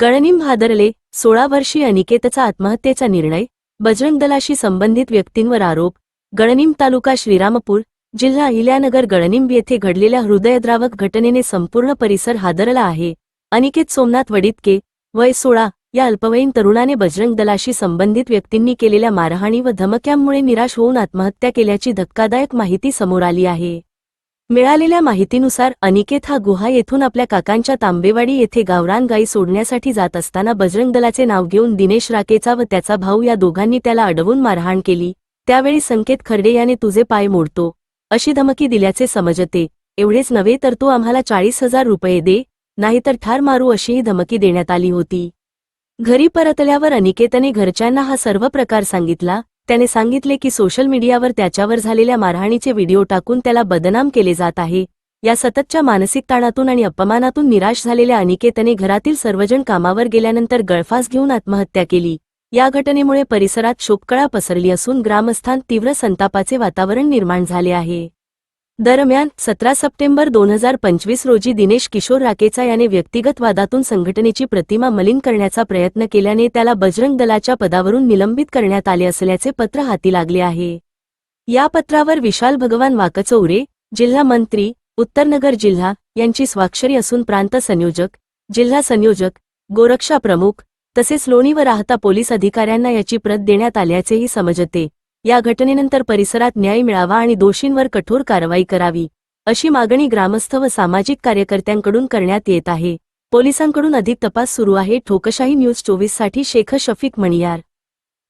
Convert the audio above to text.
गळनिम भादरले सोळा वर्षीय अनिकेतचा आत्महत्येचा निर्णय बजरंग दलाशी संबंधित व्यक्तींवर आरोप गळनिम तालुका श्रीरामपूर जिल्हा इल्यानगर गळनिंब येथे घडलेल्या हृदयद्रावक घटनेने संपूर्ण परिसर हादरला आहे. अनिकेत सोमनाथ वडितके वय सोळा या अल्पवयीन तरुणाने बजरंग दलाशी संबंधित व्यक्तींनी केलेल्या मारहाणी व धमक्यांमुळे निराश होऊन आत्महत्या केल्याची धक्कादायक माहिती समोर आली आहे. मिळालेल्या माहितीनुसार अनिकेत हा गुहा येथून आपल्या काकांच्या तांबेवाडी येथे गावरान गाई सोडण्यासाठी जात असताना बजरंग दलाचे नाव घेऊन दिनेश राकेचा व त्याचा भाऊ या दोघांनी त्याला अडवून मारहाण केली. त्यावेळी संकेत खर्डे याने तुझे पाय मोडतो. अशी धमकी दिल्याचे समजते. एवढेच नव्हे तर तू आम्हाला चाळीस हजार रुपये दे नाहीतर ठार मारू अशीही धमकी देण्यात आली होती. घरी परतल्यावर अनिकेतने घरच्यांना हा सर्व प्रकार सांगितला. त्याने सांगितले की सोशल मीडियावर त्याच्यावर झालेल्या मारहाणीचे व्हिडिओ टाकून त्याला बदनाम केले जात आहे. या सततच्या मानसिक ताणातून आणि अपमानातून निराश झालेल्या अनिकेतने घरातील सर्वजण कामावर गेल्यानंतर गळफास घेऊन आत्महत्या केली. या घटनेमुळे परिसरात शोककळा पसरली असून ग्रामस्थांत तीव्र संतापाचे वातावरण निर्माण झाले आहे. दरम्यान सतरा सप्टेंबर दोन हजार पंचवीस रोजी दिनेश किशोर राकेचा याने व्यक्तिगत वादातून संघटनेची प्रतिमा मलिन करण्याचा प्रयत्न केल्याने त्याला बजरंग दलाच्या पदावरून निलंबित करण्यात आले असल्याचे पत्र हाती लागले आहे. या पत्रावर विशाल भगवान वाकचौरे जिल्हा मंत्री उत्तरनगर जिल्हा यांची स्वाक्षरी असून प्रांत संयोजक जिल्हा संयोजक गोरक्षा प्रमुख तसेच लोणी व राहता पोलीस अधिकाऱ्यांना याची प्रत देण्यात आल्याचेही समजते. या घटनेनंतर परिसरात न्याय मिळावा आणि दोषींवर कठोर कारवाई करावी अशी मागणी ग्रामस्थ व सामाजिक कार्यकर्त्यांकडून करण्यात येत आहे. पोलिसांकडून अधिक तपास सुरू आहे. ठोकशाही न्यूज चोवीससाठी शेख शफीक मणियार.